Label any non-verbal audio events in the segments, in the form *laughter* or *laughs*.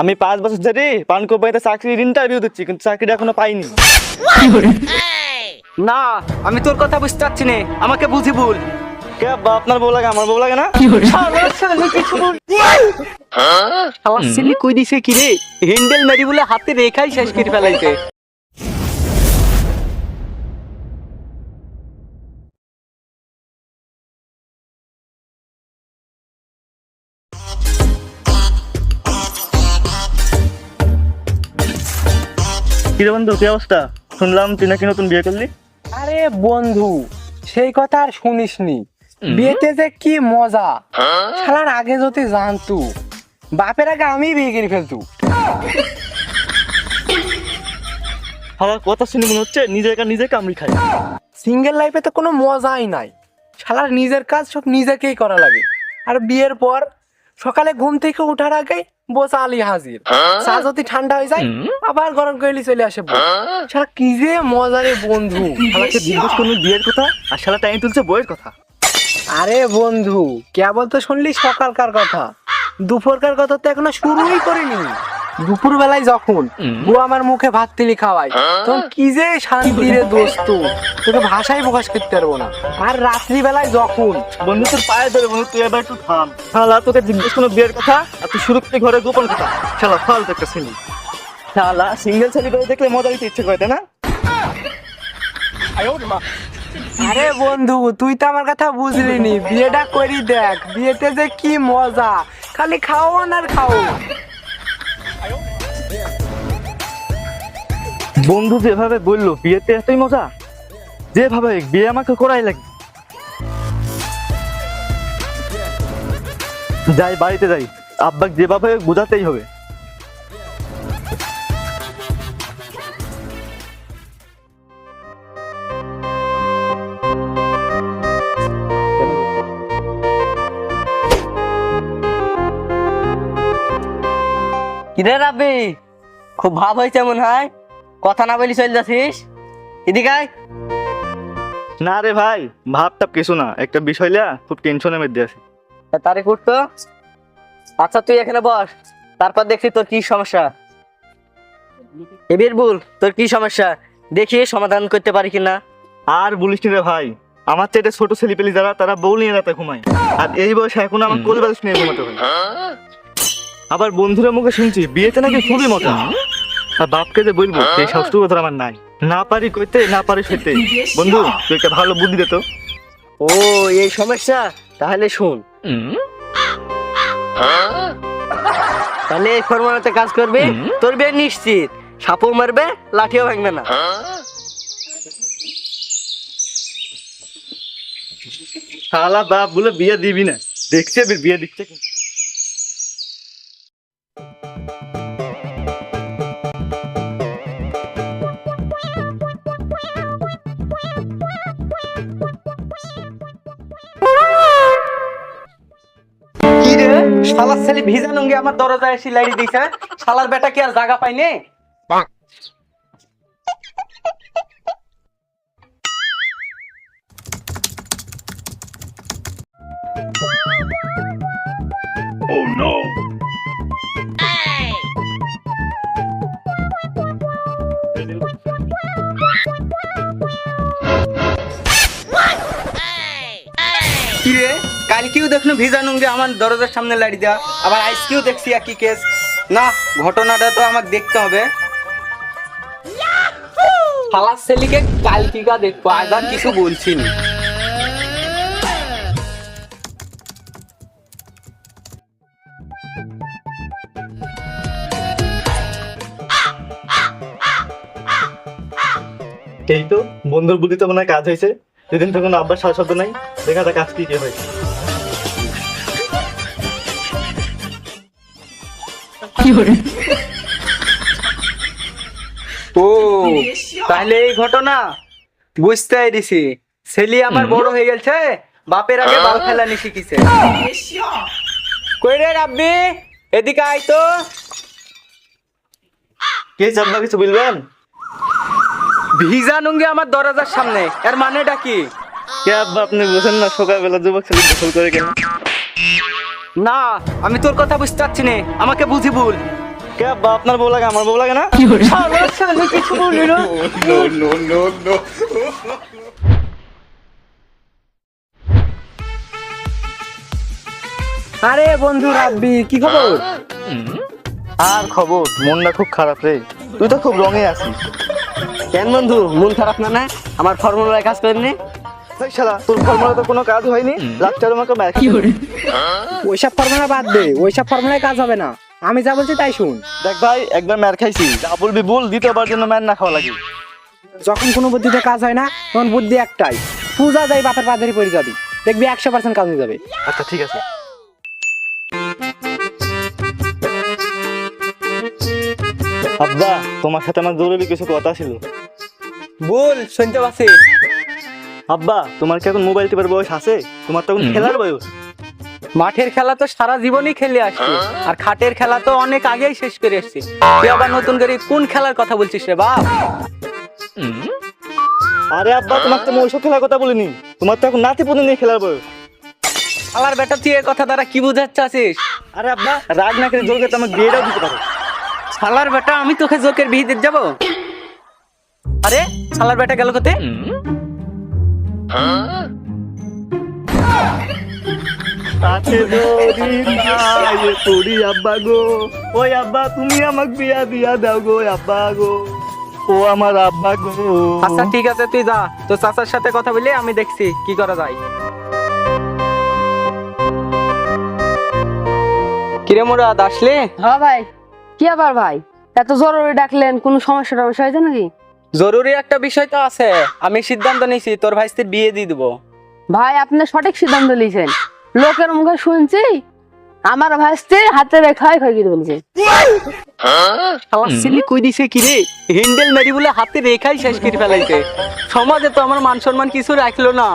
আমি পাঁচ বছর ধরে পান কোম্পানিতে চাকরির ইন্টারভিউ দিচ্ছি কিন্তু চাকরিটা এখনও পাইনি। না আমি তোর কথা বুঝতে পারছি না। আমাকে বুঝি বল কে বা আপনার বউ লাগে আমার বউ লাগে না? আমার ছেলে কই দিছে কি রে? হ্যান্ডেল মারি বলে হাতে রেখাই শেষ করে ফেলাইছে। কি রে বন্ধু কি অবস্থা? শুনলাম তুই নাকি নতুন বিয়ে করলি? আরে বন্ধু সেই কথা আর শুনিসনি। বিয়েতে যে কি মজা। শালার আগে যদি জানতু বাপের আগে আমি বিয়ে করে ফেলতু। আমার কথা শুনে মনে হচ্ছে নিজের কাজ নিজে কামড়ি খাই সিঙ্গেল লাইফে তো কোনো মজাই নাই। শালার নিজের কাজ সব নিজেকেই করা লাগে। আর বিয়ের পর সকালে ঘুম থেকে ওঠার আগে বোসা আলি হাজির। চা যদি ঠান্ডা হয়ে যায় আবার গরম করলে চলে আসে বউ। শালা কি যে মজারে বন্ধু। *laughs* জিজ্ঞেস করল বিয়ের কথা আর শালা টাইম তুলছে বইয়ের কথা। আরে বন্ধু কেবল তো শুনলি সকালকার কথা। দুপুরকার কথা তো এখনও শুরুই করিনি। দুপুর বেলায় যখন বউ আমার মুখে ভাত তিলি খাওয়াই তখন কি যে শান্তি রে দোস্ত। তোকে ভাষায় প্রকাশ করতে পারব না। আর রাত্রি বেলায় যখন বন্ধু তোর পায়ে ধরে বন্ধু তুই এবার একটু থাম। শালা তোকে জিজ্ঞেস করল বিয়ের কথা? আর তুই শুরু থেকে ঘরে গোপন কথা? শালা ফালতু একটা ছেলে শালা সিঙ্গেল ছেলে করে দেখলে মজা দিতে ইচ্ছে করে না? আরে বন্ধু তুই তো আমার কথা বুঝলি নি। বিয়েটা করি দেখ বিয়েতে যে কি মজা। খালি খাও আর খাও বন্ধু যেভাবে বলল, বিয়েতে এতই মজা? যেভাবে, বিয়ে আমাকে করাই লাগবে। যাই, বাড়িতে যাই। আব্বাক যেভাবে বোঝাতেই হবে। কিরে রাব্বি? খুব ভাব হয়েছে মনে হয়? কথা না বলি চলে যাচ্ছিস? এদিকে না রে ভাই ভাবটা কিছু না। একটা বিষয় লিয়া খুব টেনশনের মধ্যে আছি। তারে করতো আচ্ছা তুই এখানে বস। তারপর দেখছি তোর কি সমস্যা। এবির বল তোর কি সমস্যা? দেখি সমাধান করতে পারি কিনা। আর বলিস নি রে ভাই আমার চাইতে ছোট ছেলে পেলি যারা তারা বউ নিয়ে রাতে ঘুমায়। আর এই বয়সে এখন আমার কোল বালিশ নিয়ে ঘুমাতে হয়। আবার বন্ধুরা মুখে শুনছি বিয়েতে নাকি খুবই মজা। আর বাপকে যে বলব সেই সাহসটুকু কথা আমার নাই। না পারি কইতে না পারি সইতে। বন্ধু তুই একটা ভালো বুদ্ধি দে তো। ও এই সমস্যা? তাহলে শুন। তাহলে এই ফর্মুলাতে কাজ করবে? তোর বিয়ে নিশ্চিত। সাপও মারবে লাঠিও ভাঙবে না। শালা বাপ বলে বিয়ে দিবি না। দেখছে বিয়ে দিচ্ছে। শালার ছেলে ভিজা নঙ্গে আমার দরজায় এসে লাইড়ি দিছে শালার বেটা কি আর জায়গা পাইনে? কালকেও দেখল ভিজা নুঙ্গে আমার দরজার সামনে লাড়ি দেওয়া আবার আজকেও দেখছি একই কেস না ঘটনাটা তো আমাকে দেখতে হবে। ফালাস ছেলেকে কালকিকা দেখব আজ আর কিছু বলছি না। এই তো বন্ধুর বুদ্ধি তো মনে হয় কাজ হয়েছে। যেদিন তখন আব্বার শব্দ নাই দেখা যাক কাজ কি কি হয়েছে। ও তাহলে এই ঘটনা বুঝতে দিছি ছেলে আমার বড় হয়ে গেছে বাপের আগে বাল ফেলানি শিখিছে। কই রে রাব্বি? এদিকে আয় তো। কে চাপনা কিছু বলবেন? ভিজা নুঙ্গি আমার দরজার সামনে এর মানেটা কি? কে আব্বা আপনি বুঝেন না সকালবেলা যুবক ছেলে গোসল করে কেন? না আমি তোর কথা বুঝতে পারছি না। আমাকে বুঝি ভুল। কে আব্বা আপনার বউ লাগে আমার বউ লাগে না? কিছু বলি না। আরে বন্ধু রাব্বি কি খবর? আর খবর? মনটা খুব খারাপ রে। তুই তো খুব রঙে আছিস। কেন বন্ধু মন খারাপ না না? আমার ফর্মুলায় কাজ করেননি? এই শালা তোর ফর্মুলা তো কোনো কাজ হয়নি? লাস্টার আমাকে ম্যাচ ওইসব ফর্মুলা বাদ দে ওইসব ফর্মুলায় কাজ হবে না। আমি যা বলছি তাই শুন। দেখ ভাই একবার ম্যার খাইছি। যা বলবি বল দ্বিতীয়বার জন্য ম্যার না খাওয়া লাগে। যখন কোনো বুদ্ধিতে কাজ হয় না তখন বুদ্ধি একটাই। পূজা যাই বাপের পাদারি পড়ে যাবি। দেখবি একশো পার্সেন্ট কাজ হয়ে যাবে। আচ্ছা ঠিক আছে। আব্বা তোমার সাথে আমার জরুরি কিছু কথা ছিল। বল শুনতে পাচ্ছি আব্বা তোমার কি এখন মোবাইল টিপার বয়স আছে? তোমার তো এখন খেলার বয়স। মাঠের খেলা তো সারা জীবনই খেলে আসছি। আর খাটের খেলা তো অনেক আগেই শেষ করে এসছি। তুই আবার নতুন করে কোন খেলার কথা বলছিস রে বাপ? আরে আব্বা তোমার তো আমি ওইসব খেলার কথা বলিনি। তোমার তো এখন নাতি পুতি নিয়ে খেলার বয়স। খেলার বেটা তুই এ কথা দ্বারা কি বুঝাচ্ছ আছিস আরে আব্বা রাগ না করে জোরকে তোমার বিয়েটাও দিতে পারো। শালার বেটা আমি তোকে জোকের বিয়ে দিতে যাব? আরে শালার বেটা গেল কোথায়? কাছে দড়ি নাই তোরি আব্বা গো ওই আব্বা তুমি আমাকে বিয়া দিয়া দাও গো আব্বা গো। ও আমার আব্বা গো। আচ্ছা ঠিক আছে তুই যা। তো চাচার সাথে কথা বলে আমি দেখছি কি করা যায়। কিরে মোরাদ আসলে? হ্যাঁ ভাই কি আবার ভাই? এত জরুরি ডাকলেন কোনো সমস্যা টমস্যা হয়েছে নাকি? জরুরি একটা বিষয় তো আছে। আমি সিদ্ধান্ত নিয়েছি তোর ভাইস্তির বিয়ে দিয়ে দিব। ভাই আপনি সঠিক সিদ্ধান্ত নিয়েছেন। লোকের মুখে শুনছি আমার ভাইস্তে হাতে রেখায় খাই গিয়ে বলছে। শালা সিলি কই দিছে কি রে? হ্যান্ডেল মেরি বলে হাতে রেখাই শেষ করে ফেলাইছে। সমাজে তো আমার মান সম্মান কিছু রাখল না।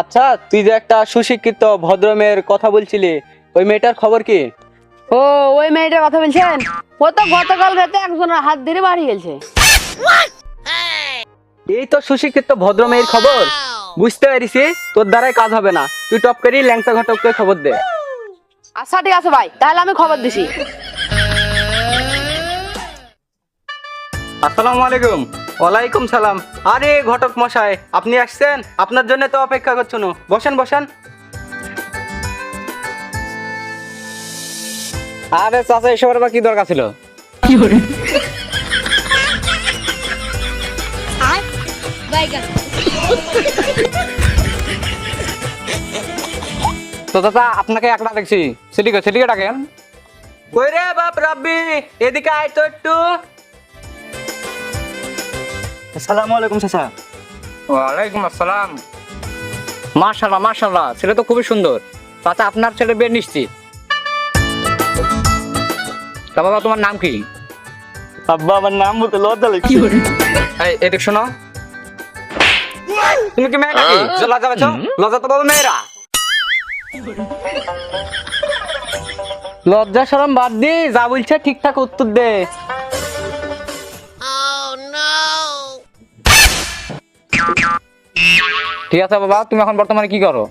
আচ্ছা তুই যে একটা সুশিক্ষিত ভদ্র মেয়ের কথা বলছিলি ওই মেয়েটার খবর কি? ও ওই মেয়েটার কথা বলছেন? ও তো গতকাল রাতে একজনের হাত ধরে বাড়ি গেছে। এই তো সুশিক্ষিত ভদ্র মেয়ের খবর। বুঝতে পারিস তোর দ্বারাই কাজ হবে না। তুই টপ করি ল্যাংচা ঘটককে খবর দে। আচ্ছা ঠিক আছে ভাই তাহলে আমি খবর দিছি। আসসালামু আলাইকুম। ওয়ালাইকুম সালাম। আরে ঘটক মশাই আপনি আসছেন? আপনার জন্য তো অপেক্ষা করছ না। বসেন বসেন। আরে চাচা এসবের বা কি দরকার ছিল? তো চাচা আপনাকে একটা দেখছি। সিটিকে সিটিকে ডাকেন। কই রে বাপ রাব্বি? এদিকে আয় তো একটু। আসসালামু আলাইকুম চাচা। ওয়ালাইকুম আসসালাম। ছেলে তো খুবই সুন্দর। চাচা আপনার ছেলে বিয়ে নিশ্চিত। তা বাবা তোমার নাম কি? আব্বা আমার নাম বলতে লজ্জা লাগছে এই এদিক শোনো। তুমি কি মেয়ে নাকি যে লজ্জা পাচ্ছ? লজ্জা তো পাবো মেয়েরা। লজ্জা শরম বাদ দি যা বলছে ঠিকঠাক উত্তর দে। ঠিক আছে বাবা তুমি এখন বর্তমানে কি করো?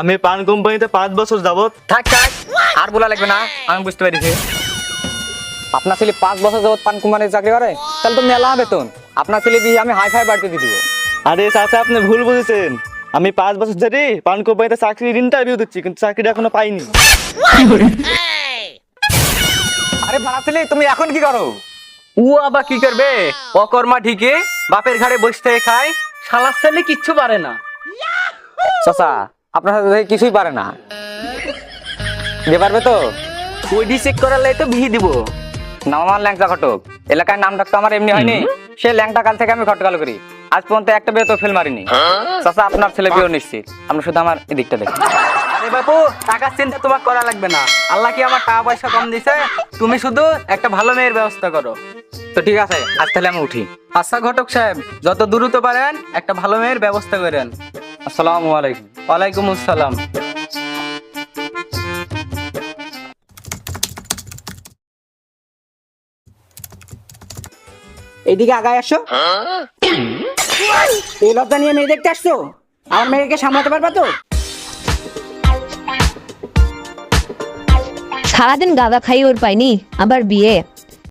আমি পান কোম্পানিতে পাঁচ বছর যাবত থাক থাক আর বলা লাগবে না আমি বুঝতে পেরেছি। আপনার ছেলে পাঁচ বছর যাবত পান কুমারের চাকরি করে তাহলে তো মেলা বেতন আপনার ছেলে বিয়ে আমি হাই ফাই বাড়িতে দিয়ে দিব। আরে চাচা আপনি ভুল বুঝেছেন। আমি পাঁচ বছর ধরে পান কোম্পানিতে চাকরির ইন্টারভিউ দিচ্ছি কিন্তু চাকরিটা এখনও পাইনি। আরে ভাড়া ছেলে তুমি এখন কি করো? ও আবার কি করবে? অকর্মা ঠিকই বাপের ঘাড়ে বসে থেকে খায় শালার ছেলে কিচ্ছু পারে না। চাচা আপনার সাথে কিছুই পারে না। দিয়ে পারবে তো? ওইডি চেক করালে তো বিহি দিব। নাম আমার ল্যাংচা ঘটক। এলাকায় নাম ডাকতো আমার এমনি হয়নি। সে ল্যাংটা কাল থেকে আমি ঘটকাল করি। আজ পর্যন্ত একটা বিয়ে তো ফেল মারিনি। চাচা আপনার ছেলে বিয়ে নিশ্চিত। আপনি শুধু আমার এদিকটা দেখুন আরে বাপু টাকার চিন্তা তোমার করা লাগবে না। আল্লাহ কি আমার টাকা পয়সা কম দিছে? তুমি শুধু একটা ভালো মেয়ের ব্যবস্থা করো। তো ঠিক আছে আজ তাহলে আমি উঠি। আচ্ছা ঘটক সাহেব যত দ্রুত পারেন একটা ভালো মেয়ের ব্যবস্থা করেন। আসসালামু আলাইকুম। ওয়ালাইকুম আসসালাম। এদিকে আগায় আসো। এই লজ্জা নিয়ে মেয়ে দেখতে আসছো? আমার মেয়েকে সামলাতে পারবা তো? সারাদিন গাঁদা খাই ওর পাইনি, আবার বিয়ে।